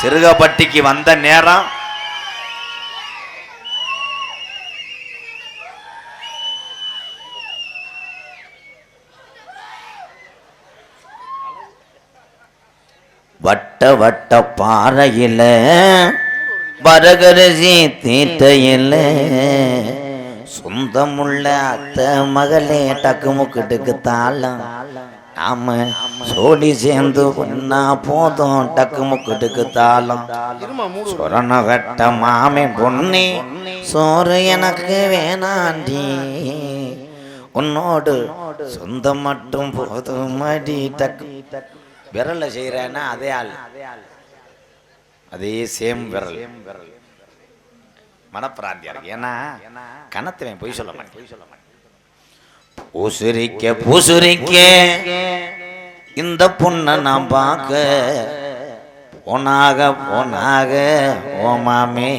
சிறுகப்பட்டிக்கு வந்த நேரம். வட்ட வட்ட பாறையில் வரகரசி தீட்டையில் சொந்தமுள்ள அத்தை மகளே டக்கு முக்குட்டுக்கு தாளம். நாம சோடி சேர்ந்து ஒன்னா போதும் டக்கு முக்கு டக்கு தாளம். சொரண வெட்ட மாமே பொன்னி சோறு எனக்கு வேணாண்டி. உன்னோடு சொந்தம் மட்டும் போதும் அடி டக்கு. விரல செய்யறேன்னா அதே ஆள். அதே சேம் விரல். மனப்பிராந்தியா இருக்கு ஏன்னா கணத்துவன் பொய் சொல்ல மாட்டேன் பொய் சொல்ல மாட்டேன். பூசுரிக்க பூசுரிக்க இந்த பொண்ணை நான் பார்க்க. போனாக போனாக ஓமாமே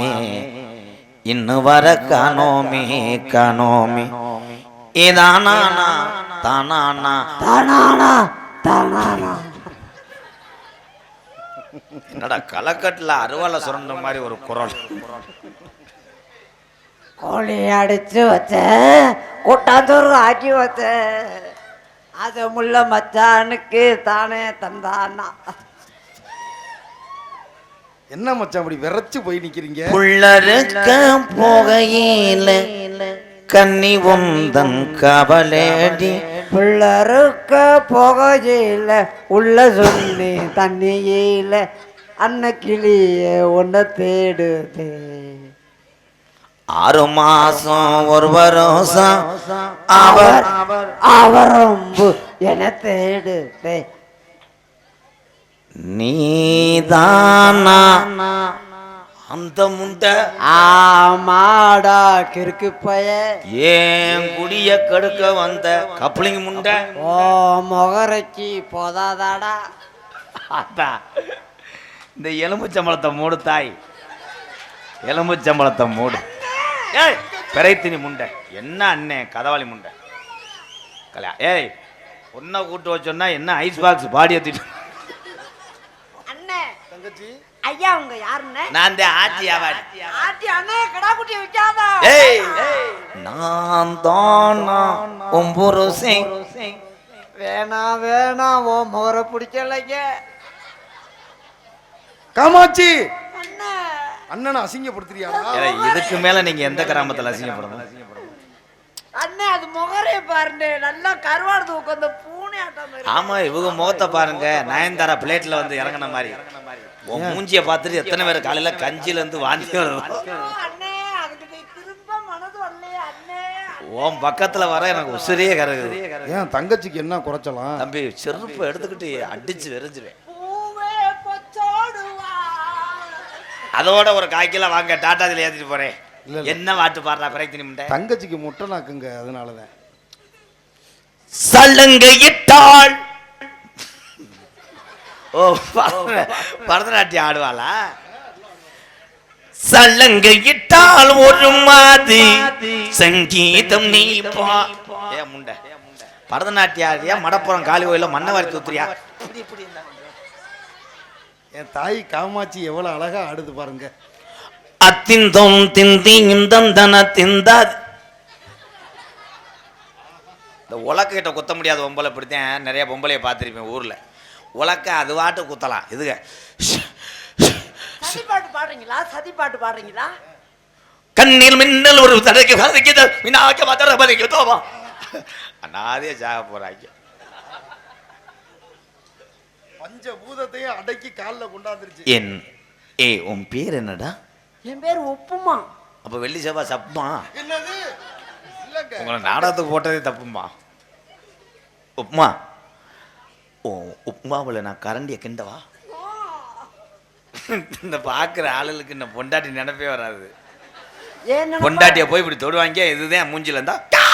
இன்னும் வர காணோமே காணோமே. இதானா தானானா? தானானா தானானா. என்னடா களக்கட்டில் அருவாலை சுரண்ட மாதிரி ஒரு குரல். கோழி அடிச்சு வச்ச கூட்டாந்தூர் ஆக்கி வச்ச. அது முள்ள மச்சானுக்கு தானே தந்தானா என்ன மச்சான் அப்படி விரைச்சு போய் நிக்கிறீங்க? புள்ளருக்க போகையில கன்னி உந்தன் கவலேடி. பிள்ளருக்க போகையில உள்ள சொல்லி தண்ணியில அன்னக்கிளிய உன்னை தேடுதே. ஆறு மாசம் ஒரு வருஷம். அவர் அவர் என தேடுதே. நீதானா? அந்த முண்டை ஆமாடா கிறுக்கு பைய. ஏன் குடிய கடுக்க வந்த கப்ளிங் முண்டை? ஓ முகரைக்கு போதாதாடா. அதான் இந்த எலும்புச்சம்பளத்தை மூடு தாய். எலும்புச்சம்பளத்தை மூடு. ஏய் பெரைத்தினி முண்டை. என்ன அண்ணே கதவாளி முண்டை? கல்யா ஏய் பொண்ணை கூட்டு வச்சோன்னா என்ன ஐஸ் பாக்ஸ் பாடி ஏத்திட்டு அண்ணே. தங்கச்சி. ஐயா உங்க யாருண்ணே? நான் இந்த ஆட்சி ஆவாடி. ஆட்டி அண்ணே கடா குட்டி வைக்காதா ஏய் நான் தானா ஒம்பொரு சிங் வேணாம் வேணாம் ஓ முகரை பிடிக்கலைங்க காமாட்சி அண்ணனை அசிங்கப்படுத்துறியாடா? ஏய், இதுக்கு மேல நீங்க எந்த கிராமத்துல அசிங்கப்படணும் அண்ணே அது முகரே பாருங்க நல்லா கருவாடு உட்காந்து பூனை ஆட்டம் மாதிரி. ஆமா இவங்க முகத்தை பாருங்க. நயன்தாரா பிளேட்ல வந்து இறங்குன மாதிரி. உன் மூஞ்சிய பார்த்துட்டு எத்தனை பேர் காலையில கஞ்சில இருந்து வாந்தி வரும் ஐயோ, அண்ணே அதுக்கு நீ திரும்ப மனது வரலையே அண்ணே. உன் பக்கத்துல வர எனக்கு உசிரியே கருகுது. ஏன் தங்கச்சிக்கு என்ன குறைச்சலாம்? தம்பி செருப்பு எடுத்துக்கிட்டு அடிச்சு வெறிஞ்சுவேன் அதோட ஒரு காய்க்கில வாங்க ஏத்திட்டு போறேன். இல்ல, இல்ல. என்ன வாட்டு பாடுறா பிறகு நிமிட தங்கச்சிக்கு முட்டை நாக்குங்க அதனாலதான் சல்லங்கையிட்டாள் ஓ பரத- பரதநாட்டியம் ஆடுவாளா? சல்லங்கையிட்டால் ஒரு மாதி. சங்கீதம் நீ பா. ஏ முண்டை. பரதநாட்டியம் ஆடியா மடப்புறம் காளி கோயில மண்ணவாரி தூத்துறியா என் தாய் காமாட்சி எவ்வளவு அழகா ஆடுது பாருங்க. அத்திந்தம் திந்தி இந்தம் தன திந்தாது. இந்த உலக்கிட்ட குத்த முடியாத பொம்பளை இப்படித்தான் நிறைய பொம்பளைய பார்த்துருப்பேன் ஊர்ல. உலக்க அது வாட்டு குத்தலாம். இதுக. சதி பாட்டு பாடுறீங்களா? சதி பாட்டு பாடுறீங்களா? கண்ணில் மின்னல் ஒரு தடைக்கு வினாக்க மதர பதக்கி அண்ணாதே ஜாக போறாங்க. பஞ்ச பூதத்தையும் அடக்கி காலில் கொண்டாந்துருச்சு. என் ஏ உன் பேர் என்னடா? என் பேர் உப்புமா. அப்ப வெள்ளி செவ்வாய் சப்புமா? என்னது? இல்லங்க. உங்களை நாடகத்துக்கு போட்டதே தப்புமா? உப்மா ஓ உப்மாவில் நான் கரண்டியை கிண்டவா? இந்த பார்க்குற ஆளுகளுக்கு இந்த பொண்டாட்டி நினைப்பே வராது. ஏன் பொண்டாட்டியை போய் இப்படி தொடுவாங்க இதுதான் மூஞ்சில இருந்தா கா!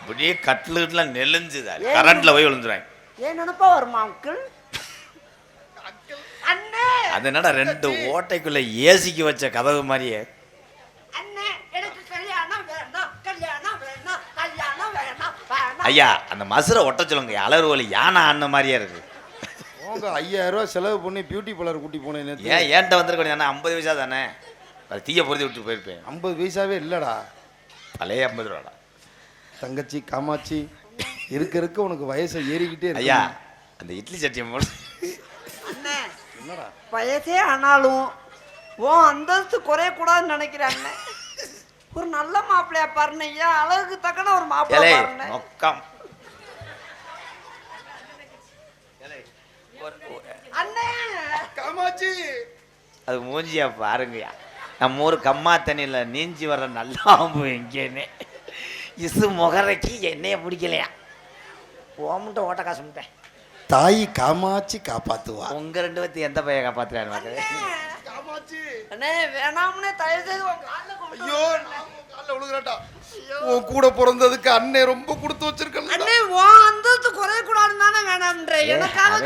அப்படியே கட்டிலுலாம் நெலிஞ்சுதா கரண்ட்ல போய் விழுந்துருவாங்க. ஏன் நினைப்பா வருமா அங்கிள் அண்ணே! அது என்னடா ரெண்டு ஓட்டைக்குள்ள ஏசிக்கு வச்ச கதவு மாதிரியே. அண்ணே எனக்கு கல்யாணம் வேண்டாம் கல்யாணம் வேண்டாம் கல்யாணம் வேண்டாம் வேண்டாம் ஐயா அந்த மசுரை ஒட்ட சொல்லுங்க அலறு ஒலி யானை ஆன மாதிரியே இருக்கு. ஐயாயிரம் ரூபாய் செலவு பண்ணி பியூட்டி பார்லர் கூட்டி போனேன் நேத்து. ஏன் ஏன்ட்ட வந்திருக்கணும் என்ன ஐம்பது பைசா தானே? அது தீய பொருத்தி விட்டு போயிருப்பேன். ஐம்பது பைசாவே இல்லடா. பழைய ஐம்பது ரூபாடா. தங்கச்சி காமாட்சி இருக்க இருக்க உனக்கு வயசை ஏறிக்கிட்டே இருக்கு. ஐயா அந்த இட்லி சட்டியை போடு. அண்ணே என்னடா? வயசே ஆனாலும் உன் அந்தஸ்து குறையக்கூடாதுன்னு நினைக்கிறாங்க ஒரு நல்ல மாப்பிள்ளையா பாருங்க ஐயா அழகுக்கு தக்கன ஒரு மாப்பிள்ளை பாருங்க காமாட்சி! அது மூஞ்சியா பாருங்கய்யா நம்ம ஊர் கம்மா தண்ணியில் நீஞ்சி வர்ற நல்லாம்பு எங்கேன்னு இசு முகரைக்கு என்னைய பிடிக்கலையா? ஓமுட்ட ஓட்ட காசு முட்டேன் தாய் காமாட்சி காப்பாத்துவா. உங்க ரெண்டு பேர்த்து எந்த பையன் காப்பாத்துறாரு காமாட்சி. அண்ணே வேணாம்னே தயவு செய்து ஐயோ கால்ல உன் கூட பிறந்ததுக்கு அண்ணே ரொம்ப கொடுத்து வச்சிருக்கல அண்ணே உன் அந்தஸ்து குறையக்கூடாதுன்னு தானே வேணாம்ன்ற. எனக்காக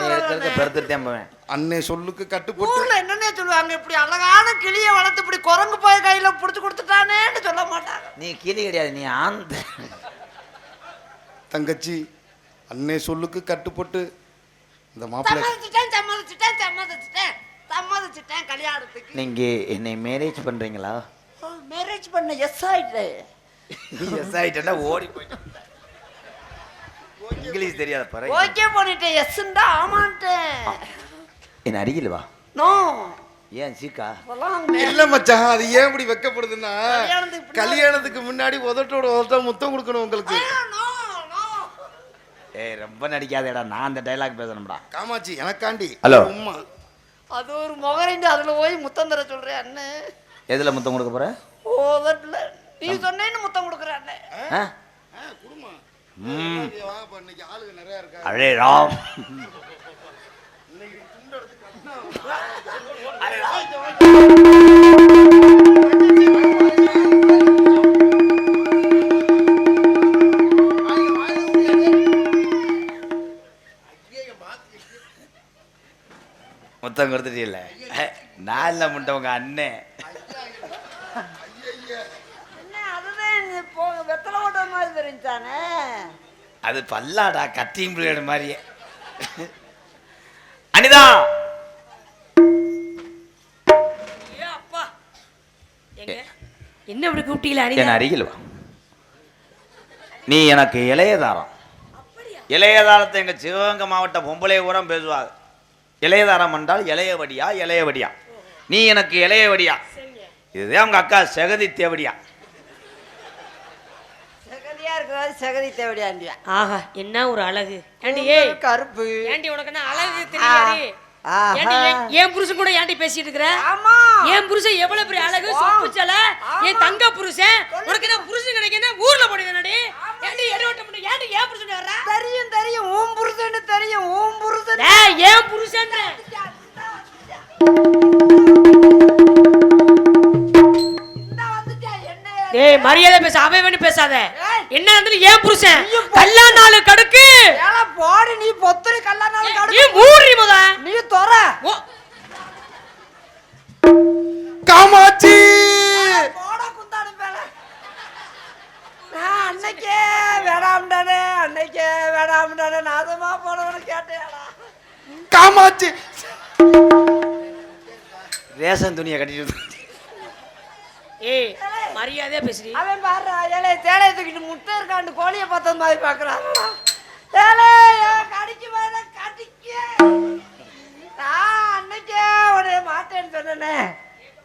பெருத்துட்டேன் போவேன் அண்ணே. சொல்லுக்கு கட்டுப்பட்டு. என்னன்னே சொல்லுவாங்க? இப்படி அழகான கிளியை வளர்த்து இப்படி குரங்கு போய் கையில புடிச்சு கொடுத்துட்டானேன்னு சொல்ல மாட்டாங்க. நீ கிளி கிடையாது நீ ஆந்த. தங்கச்சி அண்ணே சொல்லுக்கு கட்டுப்பட்டு இந்த மாப்பிள்ளை சம்மதிச்சிட்டேன் சம்மதிச்சிட்டேன் சம்மதிச்சிட்டேன் சம்மதிச்சிட்டேன் கல்யாணத்துக்கு. நீங்க என்னை மேரேஜ் பண்றீங்களா? மேரேஜ் பண்ண எஸ் ஆயிட்டு. எஸ் ஆயிட்டா ஓடி போயிட்டேன் இங்கிலீஷ் தெரியாத பாரு ஓகே பண்ணிட்டேன் எஸ்ண்டா ஆமான்ட்டேன். என்ன அருகில் வா. நோ. ஏன் சீக்கா? இல்ல மச்சான் அது ஏன் இப்படி வெக்கப்படுதுன்னா கல்யாணத்துக்கு முன்னாடி உதட்டோட உதட்ட முத்தம் கொடுக்கணும் உங்களுக்கு. ஏய் ரொம்ப நடிக்காதேடா. நான் அந்த டைலாக் பேசணும்டா. காமாட்சி எனக்காண்டி. ஹலோ. உம்மா அது ஒரு முகரைண்டு அதுல போய் முத்தம் தர சொல்றேன் அண்ணன் எதுல முத்தம் கொடுக்க போற? ஓதட்ல நீ சொன்னேன்னு முத்தம் கொடுக்குற அண்ணன் ஆ? குடுமா. ம். வாப்பா இன்னைக்கு ஆளுங்க நிறைய இருக்கா அழே ராம் கொடுத்துட்டீல்ல நான் இல்லை முட்டை உங்க அண்ணன் வெத்தலை ஓட்ட மாதிரி தெரிஞ்சானே? அது பல்லாடா கட்டிங் பிளேடு மாதிரியே. அனிதா! என்ன இப்படி கூப்பிட்டீங்களா என் அருகில் வா. நீ எனக்கு இளையதாரம். இளையதாரத்தை எங்க சிவகங்கை மாவட்ட பொம்பளை கூட பேசுவாங்க. இளையதாரம் என்றால் இளையவடியா இளையவடியா? நீ எனக்கு இளையவடியா? இதுதான் உங்க அக்கா செகதி தேவடியா? செகதி தேவடியாண்டியா. ஆஹா என்ன ஒரு அழகு. கருப்பு. ஏண்டி உனக்கு என்ன அழகு தெரியாது? என் புருஷன் கூட ஏண்டி பேசிட்டு இருக்கிற? ஆமா. என் புருஷன் எவ்வளவு பெரிய அழகு? சொப்பு சல. என் தங்க புருஷன்? உனக்கு என்ன புருஷன் கிடைக்கும் ஊர்ல போடுவேனடி ஏண்டி எடவட்ட மட்டும் ஏண்டி ஏன் புருஷன் வர்ற? தெரியும். ஏன் புருஷன்? இந்த வந்துட்டா என்ன டேய் மரியாதை பேச அவன் வேணும் பேசாத. ஏய். என்ன இருந்தாலும் ஏன் புருஷன்? கல்யாண நாள் கடுக்கு. போடி நீ பொத்துரு கல்லானாலும் நீ கடுக்கு. மூடி முத. நீ தொற. ஓ, துணியை கட்டிட்டு ஏய் மரியாதையா பேசுறீ அவன் பாடுறா ஏலே தேலையை தூக்கிட்டு முட்டை இருக்காண்டு கோழியை பார்த்தது மாதிரி பார்க்கறான் ஏலே ஏன் கடிக்கு மேல கடிக்க நான் அன்னைக்கே உன்னை மாட்டேன்னு சொன்னேனே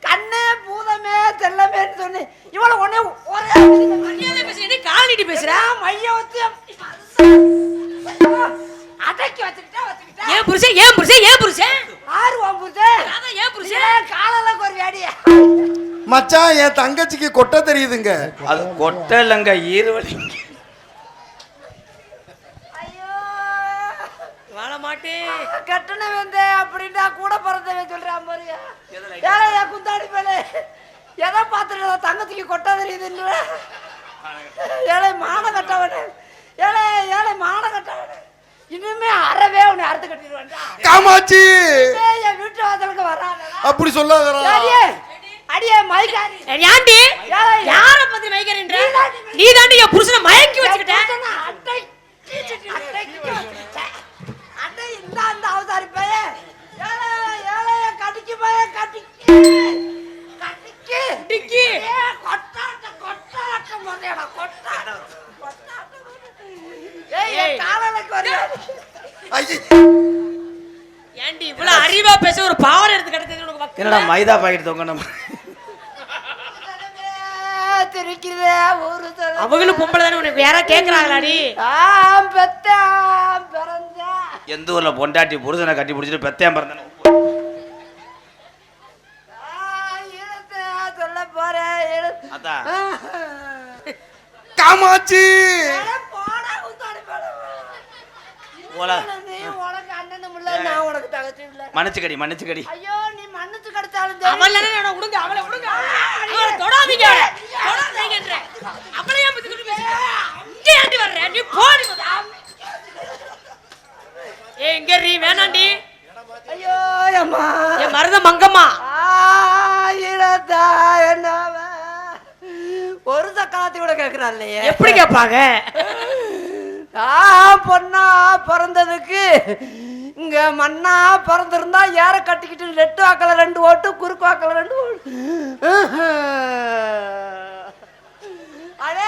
கண்ணே பூதமே செல்லமேன்னு சொன்னேன் இவளை உடனே ஒரே மரியாதை பேசுறீ காலிட்டு பேசுற மைய வச்சு அடக்கி வச்சுக்கிட்டா வச்சுக்கிட்டா ஏன் புருஷன் ஏன் புருஷன் ஏன் புருஷன் மச்சான் என் தங்கச்சிக்கு கொட்டை தெரியுதுங்க. அது கொட்டை இல்லைங்க ஈருவலிங்க ஐயோ. வாழ மாட்டே கட்டண வந்த அப்படின்டா கூட பிறந்தவன் சொல்றான் பாரு ஏழையா குந்தாடி மேலே. எதை பார்த்துட்டு தங்கச்சிக்கு கொட்டா தெரியுதுன்ற. ஏழை மான கட்டவனே. ஏழை ஏழை மான கட்டவனே. இனிமே அறவே உன்னை அறுத்து கட்டிடுவான்டா. காமாட்சி! ஏய், என் வீட்டு வாசலுக்கு வராதடா. அப்படி சொல்லாதடா. அடியே மைக்காரி யார பத்தி மயக்கிறேன்ற? நீ தாண்டி என் புருஷனை மயக்கி வச்சுக்கிட்ட? அட்டை இந்த அந்த அவதாரி பையன். ஏழை ஏழைய கடிக்கு கடிக்கு கடிக்கு டிக்கி கொட்டாட்ட ஏய் இவ்வளவு அறிவா பேச ஒரு பாவனை எடுத்து உனக்கு வக்கு என்னடா மைதா பாக்கெட் தொங்க நம்ம திருக்கிறதே ஒரு. அவங்களும் பொம்பளை தானே உனக்கு யாரா கேக்குறாங்களாடி ஆம் பெத்தாம் பிறந்தேன் எந்த ஊர்ல பொண்டாட்டி புருஷனை கட்டி பிடிச்சிட்டு பெத்தையான் பிறந்தானே சொல்ல போறேன். அதான். காமாட்சி. மன்னிச்சுக்கடி மன்னிச்சுக்கடி ஐயோ சரி. அவள் விடுங்க அவளை விடுங்க அவளை தொடாதீங்க. தொடாதீங்கன்ற அவளை ஏன் பத்தி கொண்டு பேசுற? இங்க ஏண்டி வர்ற? நீ போடி. ஏய் இங்க நீ வேணாண்டி. ஐயோ அம்மா. என் மருத மங்கம்மா. ஆயிரத்தா என்னவ ஒரு சக்கராத்தி கூட கேக்குறா இல்லையே. எப்படி கேட்பாங்க ஆ பொண்ணா பிறந்ததுக்கு இங்கே மண்ணா பிறந்திருந்தா யாரை கட்டிக்கிட்டு ரெட்டு வாக்கில் ரெண்டு ஓட்டு குறுக்கு வாக்கில் ரெண்டு ஓட்டு? அடே